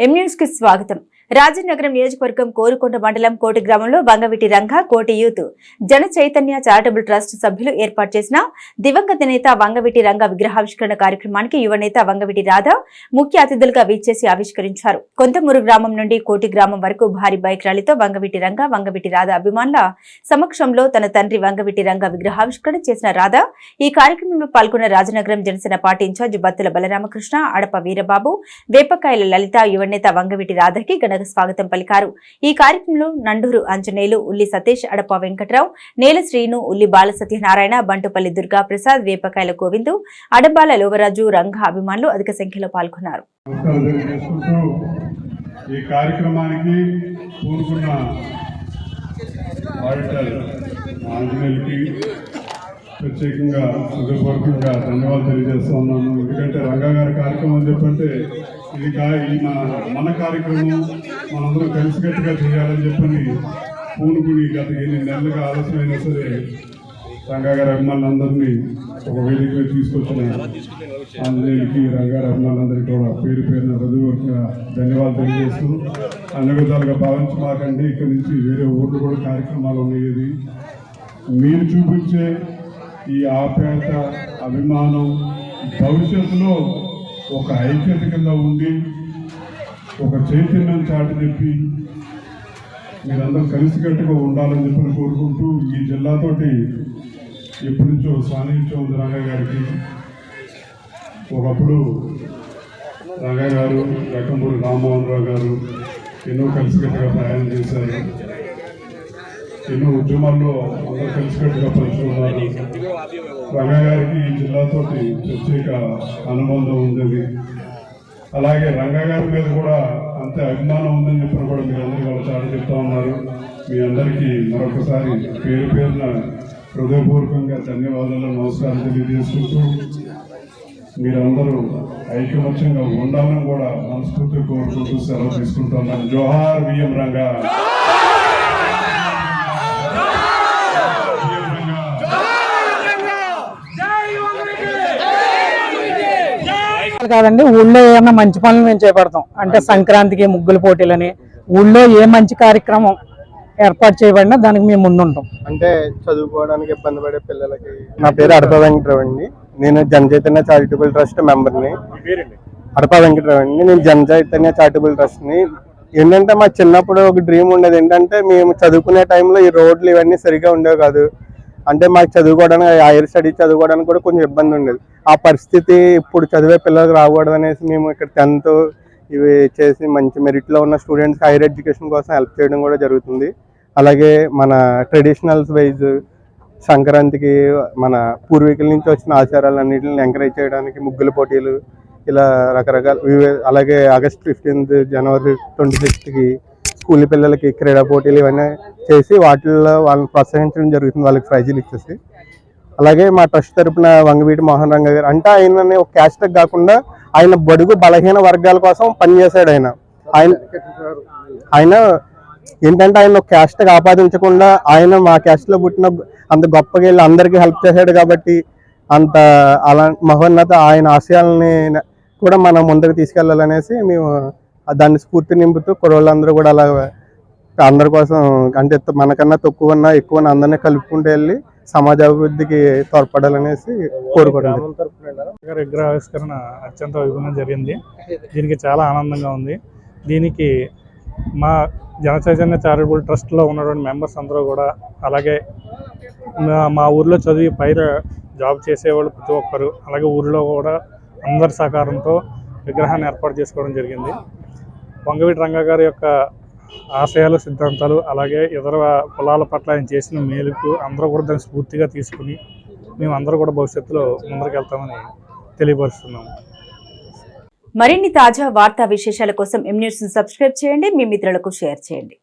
ఎం కి స్వాగతం. రాజనగరం నియోజకవర్గం కోరుకొండ మండలం కోటి గ్రామంలో బంగవిటి రంగ కోటి యూత్ జన చైతన్య చారిటబుల్ ట్రస్ట్ సభ్యులు ఏర్పాటు చేసిన దివంగత నేత వంగవిటి రంగ విగ్రహావిష్కరణ కార్యక్రమానికి యువనేత వంగవిటి రాధ ముఖ్య అతిథులుగా వీచేసి ఆవిష్కరించారు. కొంతమూరు గ్రామం నుండి కోటి గ్రామం వరకు భారీ బైక్ ర్యాలీతో వంగవిటి రంగ వంగవిటి రాధ అభిమానుల సమక్షంలో తన తండ్రి వంగవిటి రంగ విగ్రహావిష్కరణ చేసిన రాధ ఈ కార్యక్రమంలో పాల్గొన్న Rajanagaram Janasena party in charge Battula Balaramakrishna Adapa Veerababu Vepakayala Lalitha యువనేత వంగవిటి రాధకి గణ ఘన స్వాగతం పలికారు. ఈ కార్యక్రమంలో నండూరు అంజనేయులు ఉల్లి సతీష్ అడప వెంకట్రావు నేల శ్రీను ఉల్లి బాల సత్యనారాయణ బంటుపల్లి దుర్గా ప్రసాద్ వేపకాయల గోవిందు అడబాల లోవరాజు రంగ అభిమానులు అధిక సంఖ్యలో పాల్గొన్నారు. ఈ కార్యక్రమానికి పూనుకున్న ఆడిటర్ ఆంజనేయులకి ప్రత్యేకంగా హృదయపూర్వకంగా ధన్యవాదాలు తెలియజేస్తా ఉన్నాను. ఎందుకంటే రంగా గారి కార్యక్రమం అని చెప్పంటే ఇది కా ఈ మన మన కార్యక్రమం మనందరం కలిసికట్టుగా చేయాలని చెప్పని పూనుకుని గత ఎన్ని నెలలుగా ఆలస్యమైనా సరే రంగా గారి అభిమానులందరినీ ఒక వేదిక మీద తీసుకొచ్చిన ఆంజనేయులకి రంగారు అభిమానులందరికీ కూడా పేరు పేరున హృదయపూర్వకంగా ధన్యవాదాలు తెలియజేస్తూ అన్ని విధాలుగా భావించి మాకండి. ఇక్కడి నుంచి వేరే ఊర్లు కూడా కార్యక్రమాలు ఉన్నాయి. మీరు చూపించే ఈ ఆప్యాయత అభిమానం భవిష్యత్తులో ఒక ఐక్యత కింద ఉండి ఒక చైతన్యం చాటి చెప్పి మీరందరూ కలిసికట్టుగా ఉండాలని చెప్పని కోరుకుంటూ ఈ జిల్లాతోటి ఎప్పటి నుంచో సాన్నిహిత్యం ఉంది రంగయ్య గారికి. ఒకప్పుడు రంగయ్య గారు రకంపూడి రామ్మోహన్ రావు గారు ఎన్నో కలిసికట్టుగా ప్రయాణం చేశారు. ఎన్నో ఉద్యమాల్లో అందరూ కలిసికట్టుగా పనిచేస్తున్నారు. రంగా గారికి ఈ జిల్లాతోటి ప్రత్యేక అనుబంధం ఉందని అలాగే రంగా గారి మీద కూడా అంతే అభిమానం ఉందని చెప్పిన కూడా మీరు అందరూ వాళ్ళ చాలా చెప్తా ఉన్నారు. మీ అందరికీ మరొకసారి పేరు పేరున హృదయపూర్వకంగా ధన్యవాదాలు నమస్కారం తెలియజేసుకుంటూ మీరందరూ ఐకమత్యంగా ఉండాలని కూడా మనస్ఫూర్తిగా కోరుకుంటూ సెలవు తీసుకుంటున్నాను. జోహార్ విఎం రంగా. కాదండి ఊళ్ళో ఏమైనా మంచి పనులు మేము చేపడతాం. అంటే సంక్రాంతికి ముగ్గుల పోటీలని ఊళ్ళో ఏ మంచి కార్యక్రమం ఏర్పాటు చేయబడినా దానికి మేము ముందుంటాం అంటే చదువుకోవడానికి ఇబ్బంది పడే పిల్లలకి నా పేరు అడప వెంకటరావు అండి. నేను జన చైతన్య చారిటబుల్ ట్రస్ట్ మెంబర్ని. అడప వెంకటరావు అండి. నేను జన చైతన్య చారిటబుల్ ట్రస్ట్ని. ఏంటంటే మా చిన్నప్పుడు ఒక డ్రీమ్ ఉండేది ఏంటంటే మేము చదువుకునే టైంలో ఈ రోడ్లు ఇవన్నీ సరిగా ఉండేవి కాదు. అంటే మాకు చదువుకోవడానికి హైయర్ స్టడీ చదువుకోవడానికి కూడా కొంచెం ఇబ్బంది ఉండేది. ఆ పరిస్థితి ఇప్పుడు చదివే పిల్లలకు రాకూడదు అనేసి మేము ఇక్కడ టెన్త్ ఇవి చేసి మంచి మెరిట్లో ఉన్న స్టూడెంట్స్ హైయర్ ఎడ్యుకేషన్ కోసం హెల్ప్ చేయడం కూడా జరుగుతుంది. అలాగే మన ట్రెడిషనల్స్ వైజ్ సంక్రాంతికి మన పూర్వీకుల నుంచి వచ్చిన ఆచారాలన్నింటిని ఎంకరేజ్ చేయడానికి ముగ్గుల పోటీలు ఇలా రకరకాల అలాగే ఆగస్ట్ ఫిఫ్టీన్త్ జనవరి ట్వంటీ సిక్స్త్కి స్కూల్ పిల్లలకి క్రీడా పోటీలు ఇవన్నీ చేసి వాటిల్లో వాళ్ళని ప్రోత్సహించడం జరుగుతుంది వాళ్ళకి ప్రైజులు ఇచ్చేసి. అలాగే మా ట్రస్ట్ తరపున వంగవీటి మోహన్ రంగ గారు అంటే ఆయన ఒక క్యాస్ట్ కాకుండా ఆయన బడుగు బలహీన వర్గాల కోసం పనిచేశాడు ఆయన. ఆయన ఆయన ఏంటంటే ఆయన ఒక క్యాస్ట్ ఆపాదించకుండా ఆయన మా క్యాస్ట్లో పుట్టిన అంత గొప్పగా వెళ్ళి అందరికీ హెల్ప్ చేశాడు కాబట్టి అంత అలా మహోన్నత ఆయన ఆశయాలని కూడా మనం ముందుకు తీసుకెళ్ళాలనేసి మేము దాన్ని స్ఫూర్తి నింపుతూ కుర్రోళ్ళందరూ కూడా అలా అందరి కోసం అంటే మనకన్నా తక్కువ ఉన్నా ఎక్కువ అందరినీ కలుపుకుంటూ వెళ్ళి సమాజ అభివృద్ధికి తోడ్పడాలనేసి కోరుకోవడం గారి విగ్రహావిష్కరణ అత్యంత వైభవంగా జరిగింది. దీనికి చాలా ఆనందంగా ఉంది. దీనికి మా జన చైతన్య చారిటబుల్ ట్రస్ట్లో ఉన్నటువంటి మెంబర్స్ అందరూ కూడా అలాగే మా- మా ఊర్లో చదివి పైన జాబ్ చేసేవాళ్ళు ప్రతి ఒక్కరు. అలాగే ఊర్లో కూడా అందరి సహకారంతో విగ్రహాన్ని ఏర్పాటు చేసుకోవడం జరిగింది. వంగవీటి రంగ గారి యొక్క ఆశయాలు సిద్ధాంతాలు అలాగే ఇతర కులాల పట్ల ఆయన చేసిన మేలుకు అందరూ కూడా దాన్ని స్ఫూర్తిగా తీసుకుని మేము అందరూ కూడా భవిష్యత్తులో ముందరికి వెళ్తామని తెలియపరుస్తున్నాము మరిన్ని తాజా వార్తా విశేషాల కోసం ఎం న్యూస్ సబ్స్క్రైబ్ చేయండి. మీ మిత్రులకు షేర్ చేయండి.